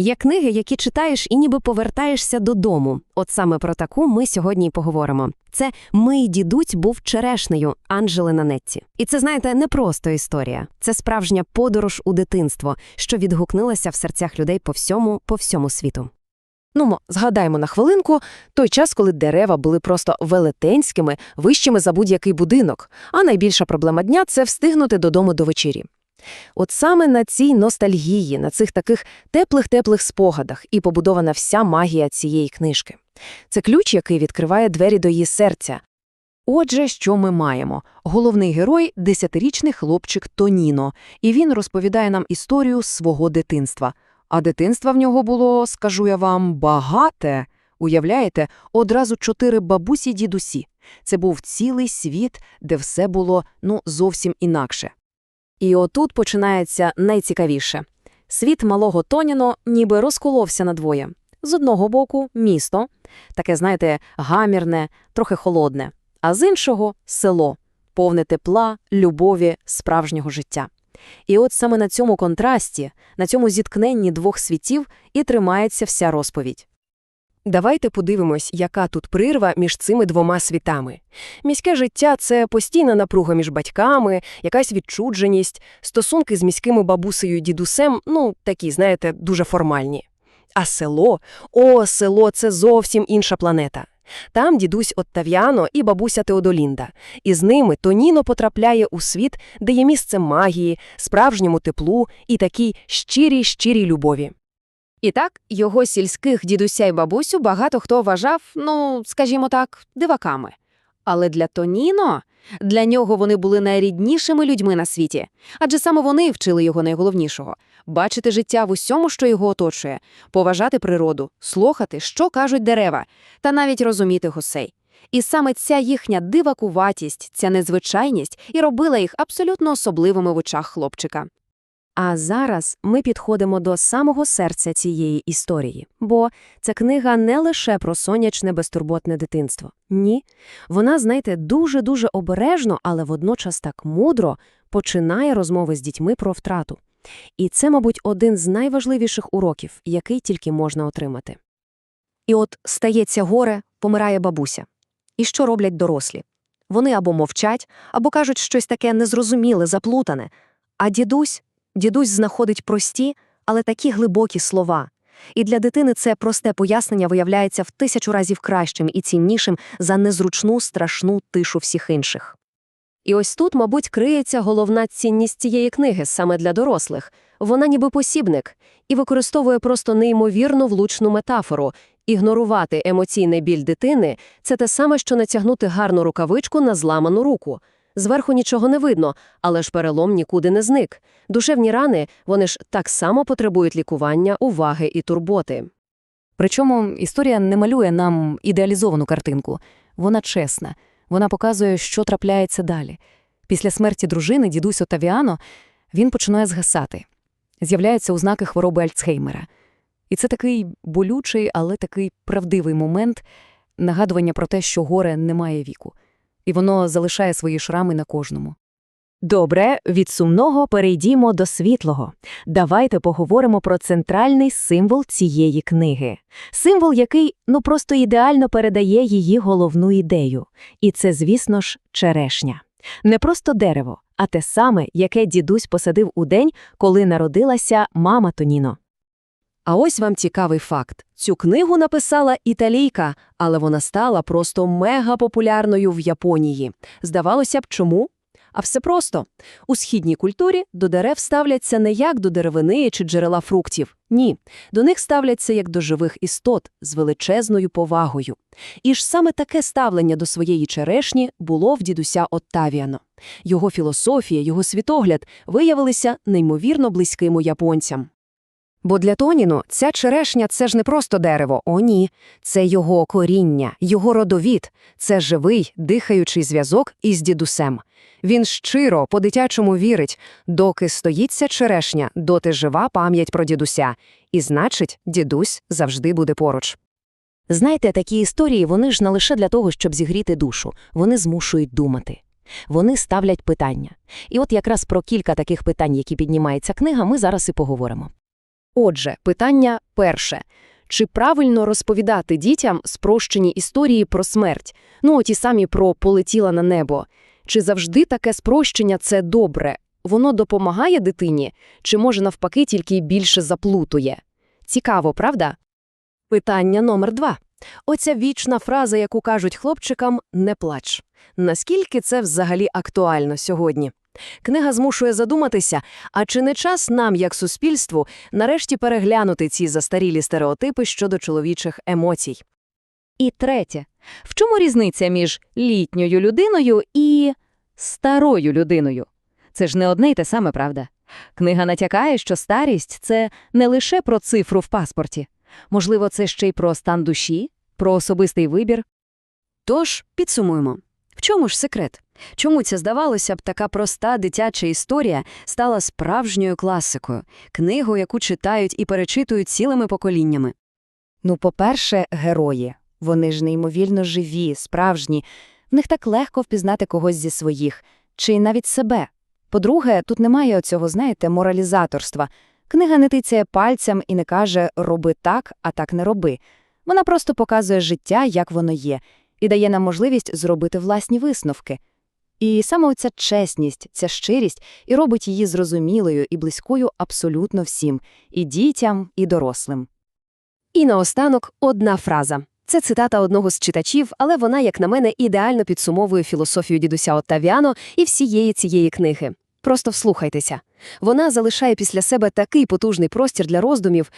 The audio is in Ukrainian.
Є книги, які читаєш і ніби повертаєшся додому. От саме про таку ми сьогодні й поговоримо. Це «Мий дідусь був черешнею» Анджели Нанетті. І це, знаєте, не просто історія. Це справжня подорож у дитинство, що відгукнулася в серцях людей по всьому, по всьому світу. Ну, мо, згадаймо на хвилинку той час, коли дерева були просто велетенськими, вищими за будь-який будинок, а найбільша проблема дня – це встигнути додому до вечері. От саме на цій ностальгії, на цих таких теплих-теплих спогадах і побудована вся магія цієї книжки. Це ключ, який відкриває двері до її серця. Отже, що ми маємо? Головний герой – десятирічний хлопчик Тоніно, і він розповідає нам історію свого дитинства. А дитинства в нього було, скажу я вам, багате. Уявляєте, одразу чотири бабусі-дідусі. Це був цілий світ, де все було, ну, зовсім інакше. І отут починається найцікавіше. Світ малого Тоніно ніби розколовся надвоє. З одного боку – місто, таке, знаєте, гамірне, трохи холодне, а з іншого – село, повне тепла, любові, справжнього життя. І от саме на цьому контрасті, на цьому зіткненні двох світів і тримається вся розповідь. Давайте подивимось, яка тут прирва між цими двома світами. Міське життя – це постійна напруга між батьками, якась відчудженість, стосунки з міськими бабусею і дідусем, ну, такі, знаєте, дуже формальні. А село? О, село – це зовсім інша планета. Там дідусь Оттавіано і бабуся Теодолінда. І з ними Тоніно потрапляє у світ, де є місце магії, справжньому теплу і такій щирій-щирій любові. І так, його сільських дідуся й бабусю багато хто вважав, ну, скажімо так, диваками. Але для Тоніно, для нього вони були найріднішими людьми на світі. Адже саме вони вчили його найголовнішого – бачити життя в усьому, що його оточує, поважати природу, слухати, що кажуть дерева, та навіть розуміти гусей. І саме ця їхня дивакуватість, ця незвичайність і робила їх абсолютно особливими в очах хлопчика. А зараз ми підходимо до самого серця цієї історії, бо ця книга не лише про сонячне безтурботне дитинство. Ні, вона, знаєте, дуже-дуже обережно, але водночас так мудро починає розмови з дітьми про втрату. І це, мабуть, один з найважливіших уроків, який тільки можна отримати. І от стається горе, помирає бабуся. І що роблять дорослі? Вони або мовчать, або кажуть щось таке незрозуміле, заплутане. А дідусь Дідусь знаходить прості, але такі глибокі слова. І для дитини це просте пояснення виявляється в тисячу разів кращим і ціннішим за незручну страшну тишу всіх інших. І ось тут, мабуть, криється головна цінність цієї книги саме для дорослих. Вона ніби посібник і використовує просто неймовірно влучну метафору. Ігнорувати емоційний біль дитини це те саме, що натягнути гарну рукавичку на зламану руку. Зверху нічого не видно, але ж перелом нікуди не зник. Душевні рани, вони ж так само потребують лікування, уваги і турботи. Причому історія не малює нам ідеалізовану картинку. Вона чесна. Вона показує, що трапляється далі. Після смерті дружини, дідусь Отавіано, він починає згасати. З'являються ознаки хвороби Альцгеймера. І це такий болючий, але такий правдивий момент нагадування про те, що горе не має віку і воно залишає свої шрами на кожному. Добре, від сумного перейдімо до світлого. Давайте поговоримо про центральний символ цієї книги. Символ, який ну просто ідеально передає її головну ідею. І це, звісно ж, черешня. Не просто дерево, а те саме, яке дідусь посадив у день, коли народилася мама Тоніно. А ось вам цікавий факт. Цю книгу написала італійка, але вона стала просто мегапопулярною в Японії. Здавалося б, чому? А все просто. У східній культурі до дерев ставляться не як до деревини чи джерела фруктів. Ні, до них ставляться як до живих істот з величезною повагою. І ж саме таке ставлення до своєї черешні було в дідуся Оттавіано. Його філософія, його світогляд виявилися неймовірно близькими японцям. Бо для Тоніно ця черешня це ж не просто дерево, о ні. Це його коріння, його родовід, це живий, дихаючий зв'язок із дідусем. Він щиро, по-дитячому вірить, доки стоїться черешня, доти жива пам'ять про дідуся. І значить, дідусь завжди буде поруч. Знаєте, такі історії, вони ж не лише для того, щоб зігріти душу, вони змушують думати. Вони ставлять питання. І от якраз про кілька таких питань, які піднімає ця книга, ми зараз і поговоримо. Отже, питання перше. Чи правильно розповідати дітям спрощені історії про смерть? Ну, ті самі про «полетіла на небо». Чи завжди таке спрощення – це добре? Воно допомагає дитині? Чи, може, навпаки, тільки більше заплутує? Цікаво, правда? Питання номер два. Оця вічна фраза, яку кажуть хлопчикам «не плач». Наскільки це взагалі актуально сьогодні? Книга змушує задуматися, а чи не час нам, як суспільству, нарешті переглянути ці застарілі стереотипи щодо чоловічих емоцій? І третє. В чому різниця між літньою людиною і старою людиною? Це ж не одне й те саме, правда? Книга натякає, що старість – це не лише про цифру в паспорті. Можливо, це ще й про стан душі, про особистий вибір. Тож, підсумуємо. В чому ж секрет? Чому ця, здавалося б, така проста дитяча історія стала справжньою класикою, книгою, яку читають і перечитують цілими поколіннями? Ну, по-перше, герої. Вони ж неймовірно живі, справжні. В них так легко впізнати когось зі своїх, чи навіть себе. По-друге, тут немає оцього, знаєте, моралізаторства. Книга не тицяє пальцем і не каже «роби так, а так не роби». Вона просто показує життя, як воно є, і дає нам можливість зробити власні висновки. І саме оця чесність, ця щирість і робить її зрозумілою і близькою абсолютно всім – і дітям, і дорослим. І наостанок одна фраза. Це цитата одного з читачів, але вона, як на мене, ідеально підсумовує філософію дідуся Оттавіано і всієї цієї книги. Просто вслухайтеся. Вона залишає після себе такий потужний простір для роздумів,